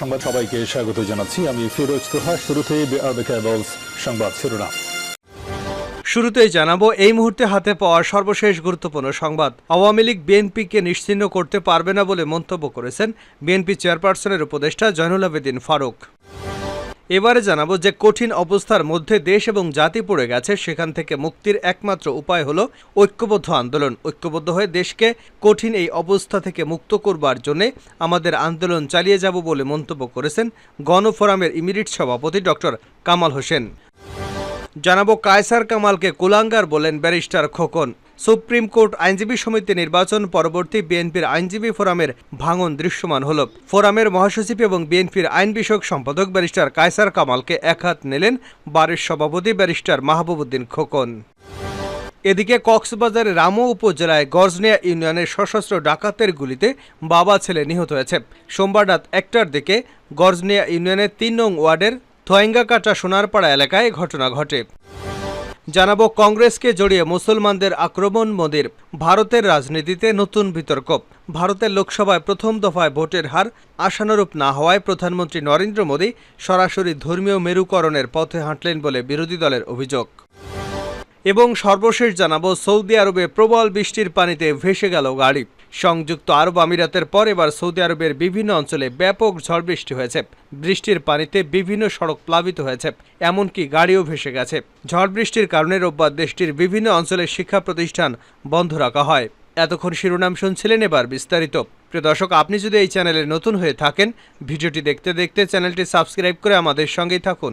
সংবাদ সবাইকে স্বাগত জানাচ্ছি। আমি ফিরোজ তোহা। কেবলস সংবাদ শিরোনাম। শুরুতেই জানাব, এই মুহূর্তে হাতে পাওয়া সর্বশেষ গুরুত্বপূর্ণ সংবাদ। আওয়ামী লীগ বিএনপিকে নিশ্চিহ্ন করতে পারবে না বলে মন্তব্য করেছেন বিএনপি চেয়ারপারসনের উপদেষ্টা জয়নুল আবেদিন ফারুক। এবারে জানাব যে কঠিন অবস্থার মধ্যে দেশ এবং জাতি পড়ে গেছে, সেখান থেকে মুক্তির একমাত্র উপায় হলো ঐক্যবদ্ধ আন্দোলন। ঐক্যবদ্ধ হয়ে দেশকে কঠিন এই অবস্থা থেকে মুক্ত করবার জন্য আমাদের আন্দোলন চালিয়ে যাব বলে মন্তব্য করেছেন গণফোরামের ইমিডিয়েট সভাপতি ডক্টর কামাল হোসেন। জানাব কায়সার কামালকে কুলাঙ্গার বলেন ব্যারিস্টার খোকন। সুপ্রিম কোর্ট আইনজীবী সমিতি নির্বাচন পরবর্তী বিএনপির আইনজীবী ফোরামের ভাঙন দৃশ্যমান হল। ফোরামের মহাসচিব এবং বিএনপির আইন বিষয়ক সম্পাদক ব্যারিস্টার কায়সার কামালকে এক হাত নিলেন বারের সভাপতি ব্যারিস্টার মাহবুবুদ্দিন খোকন। এদিকে কক্সবাজারের রামু উপজেলায় গজনিয়া ইউনিয়নের সশস্ত্র ডাকাতের গুলিতে বাবা ছেলে নিহত হয়েছে। সোমবার রাত একটার দিকে গজনিয়া ইউনিয়নের তিন নং ওয়ার্ডের থোয়েঙ্গাকাটা সোনারপাড়া এলাকায় ঘটনা ঘটে। জানাব কংগ্রেসকে জড়িয়ে মুসলমানদের আক্রমণ মোদীর ভারতের রাজনীতিতে নতুন বিতর্ক। ভারতের লোকসভায় প্রথম দফায় ভোটের হার আশানুরূপ না হওয়ায় প্রধানমন্ত্রী নরেন্দ্র মোদী সরাসরি ধর্মীয় মেরুকরণের পথে হাঁটলেন বলে বিরোধী দলের অভিযোগ। এবং সর্বশেষ জানাব, সৌদি আরবে প্রবল বৃষ্টির পানিতে ভেসে গেল গাড়ি। সংযুক্ত আরব আমিরাতের পর এবার সৌদি আরবের বিভিন্ন অঞ্চলে ব্যাপক ঝড় বৃষ্টি হয়েছে। বৃষ্টির পানিতে বিভিন্ন সড়ক প্লাবিত হয়েছে, এমনকি গাড়িও ভেসে গেছে। ঝড় বৃষ্টির কারণে রোববার দেশটির বিভিন্ন অঞ্চলের শিক্ষা প্রতিষ্ঠান বন্ধ রাখা হয়। এতক্ষণ শিরোনাম শুনছিলেন এবার বিস্তারিত। প্রিয় দর্শক, আপনি যদি এই চ্যানেলে নতুন হয়ে থাকেন, ভিডিওটি দেখতে দেখতে চ্যানেলটি সাবস্ক্রাইব করে আমাদের সঙ্গেই থাকুন।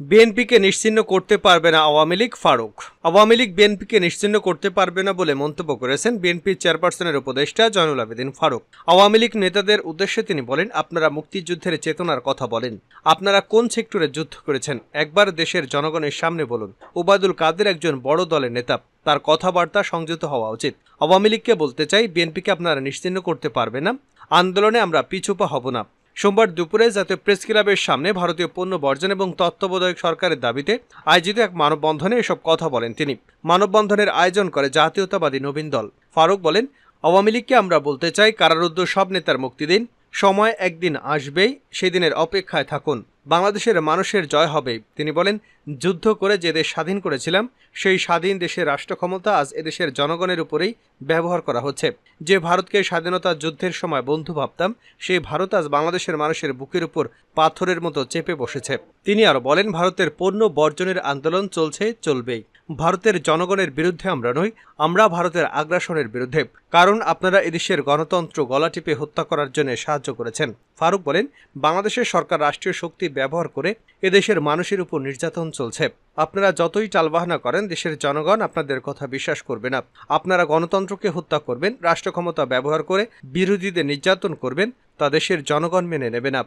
বিএনপিকে নিশ্চিহ্ন করতে পারবে না আওয়ামী লীগ, ফারুক। আওয়ামী লীগ বিএনপিকে নিশ্চিহ্ন করতে পারবে না বলে মন্তব্য করেছেন বিএনপির চেয়ারপারসনের উপদেষ্টা জয়নুল আবেদিন ফারুক। আওয়ামী লীগ নেতাদের উদ্দেশ্যে তিনি বলেন, আপনারা মুক্তিযুদ্ধের চেতনার কথা বলেন। আপনারা কোন সেক্টরে যুদ্ধ করেছেন? একবার দেশের জনগণের সামনে বলুন। ওবায়দুল কাদের একজন বড় দলের নেতা। তার কথাবার্তা সংযত হওয়া উচিত। আওয়ামী লীগকে বলতে চাই, বিএনপিকে আপনারা নিশ্চিহ্ন করতে পারবে না। আন্দোলনে আমরা পিছুপা হব না। সোমবার দুপুরে জাতীয় প্রেস ক্লাবের সামনে ভারতীয় পণ্য বর্জন এবং তত্ত্বাবধায়ক সরকারের দাবিতে আয়োজিত এক মানববন্ধনে এসব কথা বলেন তিনি। মানববন্ধনের আয়োজন করে জাতীয়তাবাদী নবীন দল। ফারুক বলেন, আওয়ামী লীগকে আমরা বলতে চাই, কারারুদ্ধ সব নেতার মুক্তি দিন, সময় একদিন আসবেই, সেদিনের অপেক্ষায় থাকুন। বাংলাদেশের মানুষের জয় হবে। তিনি বলেন, যুদ্ধ করে যে দেশ স্বাধীন করেছিলাম, সেই স্বাধীন দেশের রাষ্ট্র ক্ষমতা আজ এদেশের জনগণের উপরেই ব্যবহার করা হচ্ছে। যে ভারতকে স্বাধীনতা যুদ্ধের সময় বন্ধু ভাবতাম, সেই ভারত আজ বাংলাদেশের মানুষের বুকের উপর পাথরের মতো চেপে বসেছে। তিনি আরও বলেন, ভারতের পণ্য বর্জনের আন্দোলন চলছে, চলবেই। ভারতের জনগণের বিরুদ্ধে আমরা নই, আমরা ভারতের আগ্রাসনের বিরুদ্ধে। কারণ আপনারা এদেশের গণতন্ত্র গলা টিপে হত্যা করার জন্য সাহায্য করেছেন। ফারুক বলেন, বাংলাদেশের সরকার রাষ্ট্রীয় শক্তি ব্যবহার করে এদেশের মানুষের উপর নির্যাতন চলছে। আপনারা যতই টালবাহানা করেন, দেশের জনগণ আপনাদের কথা বিশ্বাস করবে না। আপনারা গণতন্ত্রকে হত্যা করবেন রাষ্ট্র ক্ষমতা ব্যবহার করে বিরোধীদের নির্যাতন করবেন, তা দেশের জনগণ মেনে নেবে না।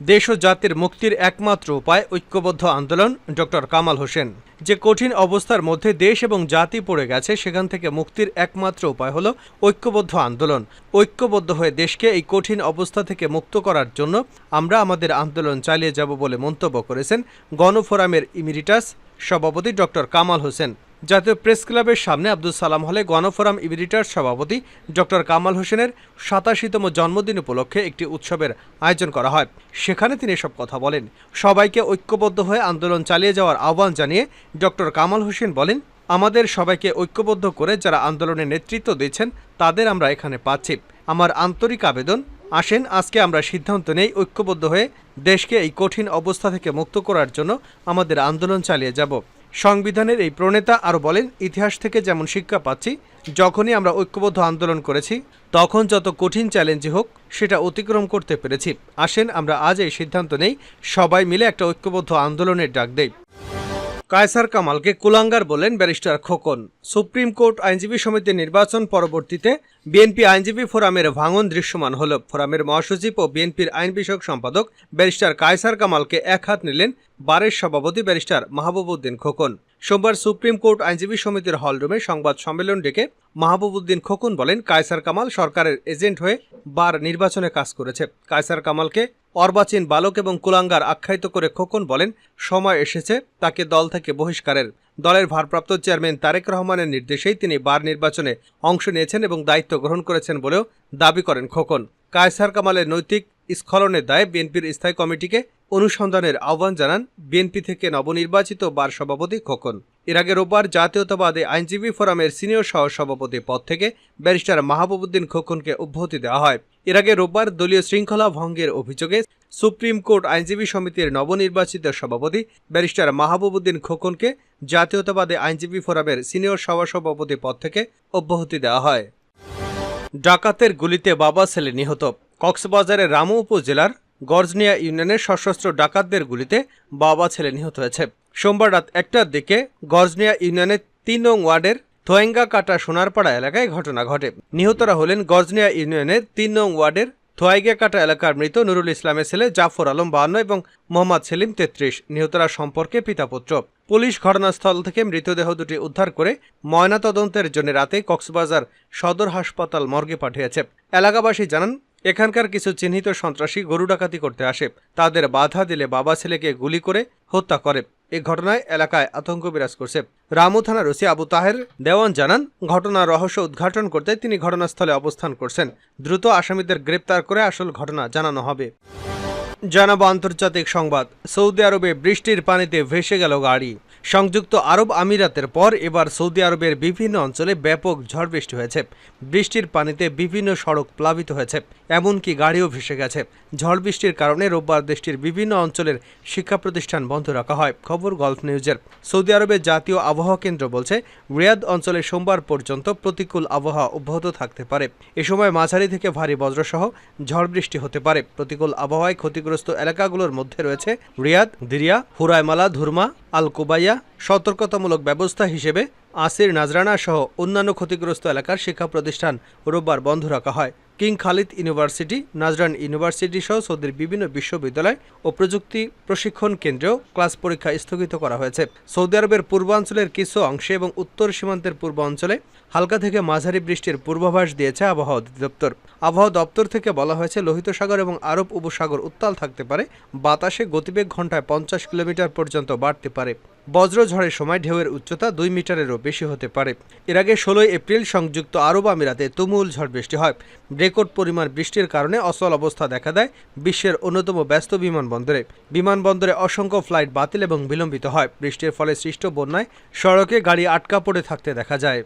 দেশ ও জাতির মুক্তির একমাত্র উপায়, ঐক্যবদ্ধ আন্দোলন ডক্টর কামাল হোসেন। যে কঠিন অবস্থার মধ্যে দেশ এবং জাতি পড়ে গেছে, সেখান থেকে মুক্তির একমাত্র উপায় হলো ঐক্যবদ্ধ আন্দোলন। ঐক্যবদ্ধ হয়ে দেশকে এই কঠিন অবস্থা থেকে মুক্ত করার জন্য আমরা আমাদের আন্দোলন চালিয়ে যাব বলে মন্তব্য করেছেন গণফোরামের ইমিরিটাস সভাপতি ডক্টর কামাল হোসেন। জাতীয় প্রেস ক্লাবের সামনে আব্দুল সালাম হলে গণফোরাম ইমিরিটার সভাপতি ডক্টর কামাল হোসেনের সাতাশিতম জন্মদিন উপলক্ষে একটি উৎসবের আয়োজন করা হয়। সেখানে তিনি এসব কথা বলেন। সবাইকে ঐক্যবদ্ধ হয়ে আন্দোলন চালিয়ে যাওয়ার আহ্বান জানিয়ে ডক্টর কামাল হোসেন বলেন, আমাদের সবাইকে ঐক্যবদ্ধ করে যারা আন্দোলনের নেতৃত্ব দিচ্ছেন তাদের আমরা এখানে পাচ্ছি। আমার আন্তরিক আবেদন, আসেন, আজকে আমরা সিদ্ধান্ত নেই ঐক্যবদ্ধ হয়ে দেশকে এই কঠিন অবস্থা থেকে মুক্ত করার জন্য আমাদের আন্দোলন চালিয়ে যাব। সংবিধানের এই প্রণেতা আরও বলেন, ইতিহাস থেকে যেমন শিক্ষা পাচ্ছি, যখনই আমরা ঐক্যবদ্ধ আন্দোলন করেছি, তখন যত কঠিন চ্যালেঞ্জই হোক, সেটা অতিক্রম করতে পেরেছি। আসেন আমরা আজ এই সিদ্ধান্ত নেই, সবাই মিলে একটা ঐক্যবদ্ধ আন্দোলনের ডাক দেই। কায়সার কামালকে কুলাঙ্গার বলেন ব্যারিস্টার খোকন। সুপ্রিম কোর্ট আইনজীবী সমিতির নির্বাচন পরবর্তীতে বিএনপি আইনজীবী ফোরামের ভাঙন দৃশ্যমান হল। ফোরামের মহাসচিব ও বিএনপির আইন বিষয়ক সম্পাদক ব্যারিস্টার কায়সার কামালকে এক হাত নিলেন বারের সভাপতি ব্যারিস্টার মাহবুবউদ্দিন খোকন। সোমবার সুপ্রিম কোর্ট আইনজীবী সমিতির হলরুমে সংবাদ সম্মেলন ডেকে মাহবুবউদ্দিন খোকন বলেন কায়সার কামাল সরকারের এজেন্ট হয়ে বার নির্বাচনে কাজ করেছে। কায়সার কামালকে অর্বাচীন বালক এবং কুলাঙ্গার আখ্যায়িত করে খোকন বলেন, সময় এসেছে তাকে দল থেকে বহিষ্কারের। দলের ভারপ্রাপ্ত চেয়ারম্যান তারেক রহমানের নির্দেশেই তিনি বার নির্বাচনে অংশ নিয়েছেন এবং দায়িত্ব গ্রহণ করেছেন বলেও দাবি করেন খোকন। কায়সার কামালের নৈতিক স্খলনের দায়ে বিএনপির স্থায়ী কমিটিকে অনুসন্ধানের আহ্বান জানান বিএনপি থেকে নবনির্বাচিত বার সভাপতি খোকন। এর আগে রোববার জাতীয়তাবাদী আইনজীবী ফোরামের সিনিয়র সহ সভাপতি পদ থেকে ব্যারিস্টার মাহবুবুদ্দিন খোকনকে অব্যাহতি দেওয়া হয়। এর আগে রোববার দলীয় শৃঙ্খলা ভঙ্গের অভিযোগে সুপ্রিম কোর্ট আইনজীবী সমিতির নবনির্বাচিত সভাপতি ব্যারিস্টার মাহবুবুদ্দিন খোকনকে জাতীয়তাবাদী আইনজীবী ফোরামের সিনিয়র সহসভাপতি পদ থেকে অব্যাহতি দেওয়া হয়। ডাকাতের গুলিতে বাবা ছেলে নিহত। কক্সবাজারের রামু উপজেলার গর্জনিয়া ইউনিয়নের সশস্ত্র ডাকাতদের গুলিতে বাবা ছেলে নিহত হয়েছে। সোমবার রাত একটার দিকে গর্জনিয়া ইউনিয়নের তিন নং ওয়ার্ডের থোয়েঙ্গা কাটা সোনারপাড়া এলাকায় ঘটনা ঘটে। নিহতরা হলেন গজনিয়া ইউনিয়নের তিন নং ওয়ার্ডের থোয়াইগা কাটা এলাকার মৃত নুরুল ইসলামের ছেলে জাফর আলম বাহান্ন এবং মোহাম্মদ সেলিম তেত্রিশ। নিহতরা সম্পর্কে পিতাপুত্র। পুলিশ ঘটনাস্থল থেকে মৃতদেহ দুটি উদ্ধার করে ময়নাতদন্তের জন্য রাতে কক্সবাজার সদর হাসপাতাল মর্গে পাঠিয়েছে। এলাকাবাসী জানান এখানকার কিছু চিহ্নিত সন্ত্রাসী গরু ডাকাতি করতে আসে। তাদের বাধা দিলে বাবা ছেলেকে গুলি করে হত্যা করে। এ ঘটনায় এলাকায় আতঙ্ক বিরাজ করছে। রামু থানার ওসি আবু তাহের দেওয়ান জানান, ঘটনার রহস্য উদ্ঘাটন করতে তিনি ঘটনাস্থলে অবস্থান করছেন। দ্রুত আসামিদের গ্রেপ্তার করে আসল ঘটনা জানানো হবে। জানাব আন্তর্জাতিক সংবাদ। সৌদি আরবে বৃষ্টির পানিতে ভেসে গেল গাড়ি। সংযুক্ত আরব আমিরাতের পর এবার সৌদি আরবের বিভিন্ন অঞ্চলে ব্যাপক ঝড় বৃষ্টি হয়েছে। বৃষ্টির পানিতে বিভিন্ন সড়ক প্লাবিত হয়েছে, এমনকি গাড়িও ভেসে গেছে। ঝড় বৃষ্টির কারণে রোববার দেশটির বিভিন্ন অঞ্চলের শিক্ষা প্রতিষ্ঠান বন্ধ রাখা হয়। খবর গলফ নিউজের। সৌদি আরবের জাতীয় আবহাওয়া কেন্দ্র বলছে, রিয়াদ অঞ্চলে সোমবার পর্যন্ত প্রতিকূল আবহাওয়া অব্যাহত থাকতে পারে। এ সময় মাঝারি থেকে ভারী বজ্রসহ ঝড় বৃষ্টি হতে পারে। প্রতিকূল আবহাওয়ায় ক্ষতিগ্রস্ত এলাকাগুলোর মধ্যে রয়েছে রিয়াদ, দিরিয়া, হুরায়মালা, ধুরমা, আল কুবাইয়া সতর্কতামূলক ব্যবস্থা হিসেবে আসির নাজরানা সহ অন্যান্য ক্ষতিগ্রস্ত এলাকার শিক্ষা প্রতিষ্ঠান রোববার বন্ধ রাখা হয়। King Khalid university, Najran university সহ সৌদির বিভিন্ন বিশ্ববিদ্যালয় ও প্রযুক্তি প্রশিক্ষণ কেন্দ্রেও ক্লাস পরীক্ষা স্থগিত করা হয়েছে। সৌদি আরবের পূর্বাঞ্চলের কিছু অংশে এবং উত্তর সীমান্তের পূর্ব অঞ্চলে হালকা থেকে মাঝারি বৃষ্টির পূর্বাভাস দিয়েছে আবহাওয়া অধিদপ্তর। আবহাওয়া দপ্তর থেকে বলা হয়েছে, লোহিত সাগর এবং আরব উপসাগর উত্তাল থাকতে পারে। বাতাসে গতিবেগ ঘন্টায় পঞ্চাশ কিলোমিটার পর্যন্ত বাড়তে পারে। বজ্রঝড়ের সময় ঢেউয়ের উচ্চতা দুই মিটারেরও বেশি হতে পারে। এর আগে ষোলোই এপ্রিল সংযুক্ত আরব আমিরাতে তুমুল ঝড় বৃষ্টি হয়। রেকর্ড পরিমাণ বৃষ্টির কারণে অচল অবস্থা দেখা দেয় বিশ্বের অন্যতম ব্যস্ত বিমানবন্দরে। বিমানবন্দরে অসংখ্য ফ্লাইট বাতিল এবং বিলম্বিত হয়। বৃষ্টির ফলে সৃষ্ট বন্যায় সড়কে গাড়ি আটকা পড়ে থাকতে দেখা যায়।